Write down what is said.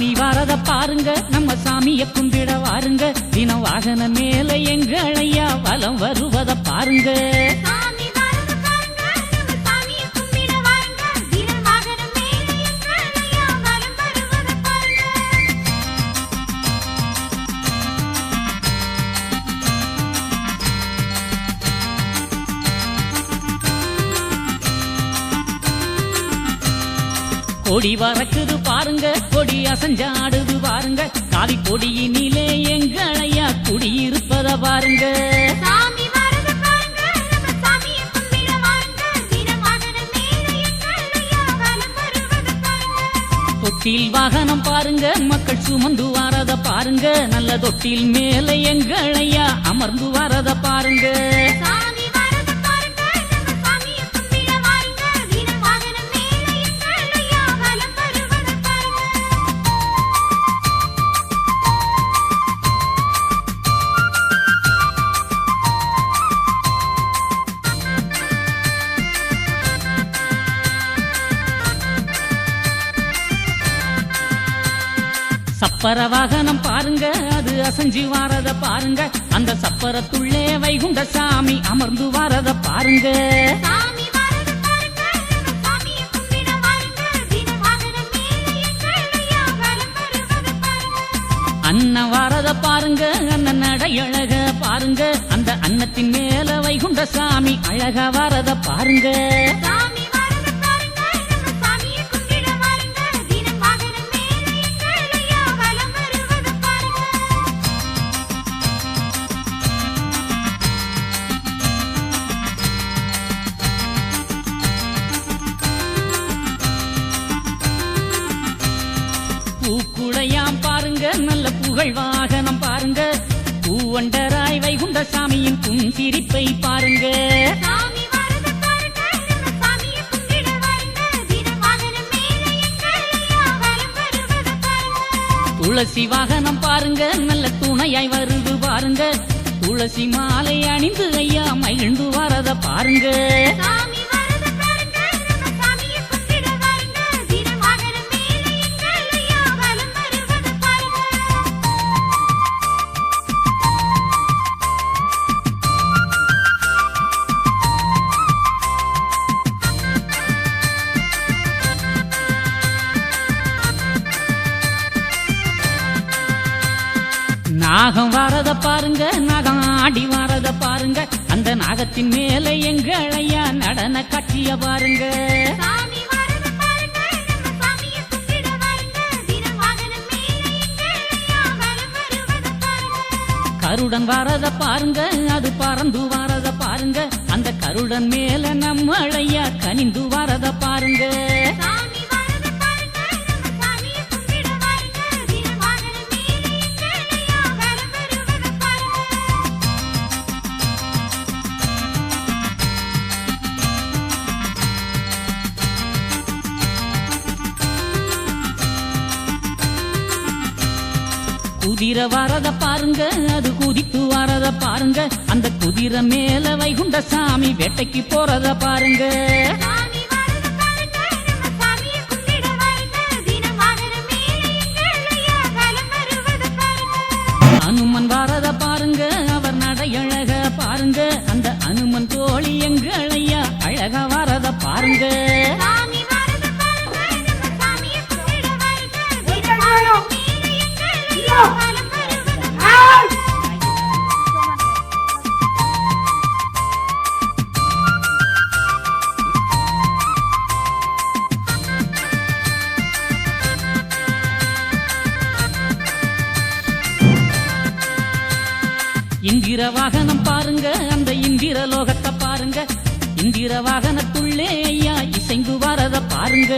சாமி வரத பாருங்க நம்ம சாமிய கும்பிட வாருங்க. தினம் வாகன மேல எங்கள் ஐயா வலம் வருவத பாருங்க. கொடி வரக்குது பாருங்க அசஞ்சாடுது பாருங்க. காவி கொடியினிலே எங்கள் ஐயா குடியிருப்பத பாருங்க. தொட்டில் வாகனம் பாருங்க மக்கள் சுமந்து வரத பாருங்க. நல்ல தொட்டில் மேல எங்கள் ஐயா அமர்ந்து வரத பாருங்க. சப்பர வாகனம் பாருங்க அது அசஞ்சு வாரத பாருங்க. அந்த சப்பரத்துள்ளே வைகுண்ட சாமி அமர்ந்து வாரத பாருங்க. வரத அன்ன வாரத பாருங்க அண்ணன் நடையழக பாருங்க. அந்த அன்னத்தின் மேல வைகுண்ட சாமி அழகா வரத பாருங்க. பூக்குடையாம் பாருங்க நல்ல புகழ் வாகனம் பாருங்க. பூவண்டராய் வைகுண்ட சாமியின் புன்சிரிப்பை பாருங்க. துளசி வாகனம் பாருங்க நல்ல துணையாய் வருது பாருங்க. துளசி மாலை அணிந்து ஐயா மகிழ்ந்து வரத பாருங்க. நாகம் வரத பாருங்க நாகம் ஆடி வரத பாருங்க. அந்த நாகத்தின் மேல எங்கள் ஐயா நடன காட்சிய பாருங்க. கருடன் வரத பாருங்க அது பறந்து வரத பாருங்க. அந்த கருடன் மேல நம்ம ஐயா கனிந்து வரத பாருங்க. குதிரை வரத பாருங்க அது குதித்து வரத பாருங்க. அந்த குதிரை மேல வைகுண்ட சாமி வேட்டைக்கு போறத பாருங்க. இந்திர வாகனம் பாருங்க அந்த இந்திர லோகத்தை பாருங்க. இந்திர வாகனத்துள்ளே ஐயா இசைந்து வரத பாருங்க.